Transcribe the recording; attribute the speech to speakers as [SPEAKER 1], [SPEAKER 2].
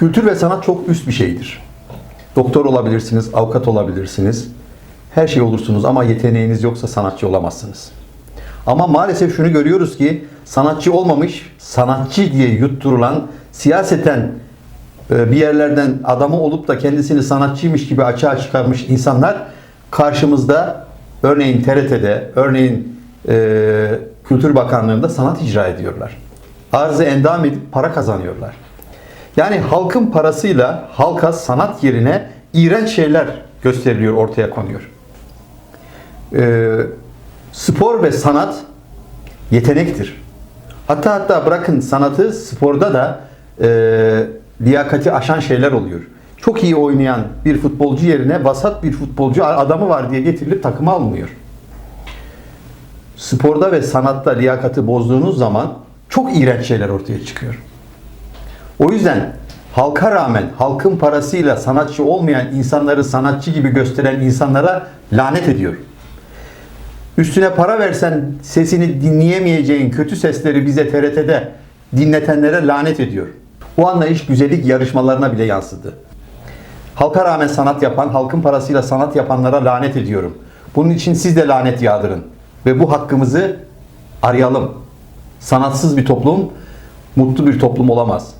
[SPEAKER 1] Kültür ve sanat çok üst bir şeydir. Doktor olabilirsiniz, avukat olabilirsiniz. Her şey olursunuz ama yeteneğiniz yoksa sanatçı olamazsınız. Ama maalesef şunu görüyoruz ki sanatçı olmamış, sanatçı diye yutturulan, siyaseten e, bir yerlerden adamı olup da kendisini sanatçıymış gibi açığa çıkarmış insanlar karşımızda örneğin TRT'de, örneğin e, Kültür Bakanlığı'nda sanat icra ediyorlar. Arzı endam edip para kazanıyorlar. Yani halkın parasıyla halka sanat yerine iğrenç şeyler gösteriliyor, ortaya konuyor. Ee, spor ve sanat yetenektir. Hatta hatta bırakın sanatı sporda da e, liyakati aşan şeyler oluyor. Çok iyi oynayan bir futbolcu yerine vasat bir futbolcu adamı var diye getirilip takıma alınıyor. Sporda ve sanatta liyakati bozduğunuz zaman çok iğrenç şeyler ortaya çıkıyor. O yüzden halka rağmen halkın parasıyla sanatçı olmayan insanları sanatçı gibi gösteren insanlara lanet ediyor. Üstüne para versen sesini dinleyemeyeceğin kötü sesleri bize TRT'de dinletenlere lanet ediyor. Bu anlayış güzellik yarışmalarına bile yansıdı. Halka rağmen sanat yapan, halkın parasıyla sanat yapanlara lanet ediyorum. Bunun için siz de lanet yağdırın. Ve bu hakkımızı arayalım. Sanatsız bir toplum, mutlu bir toplum olamaz.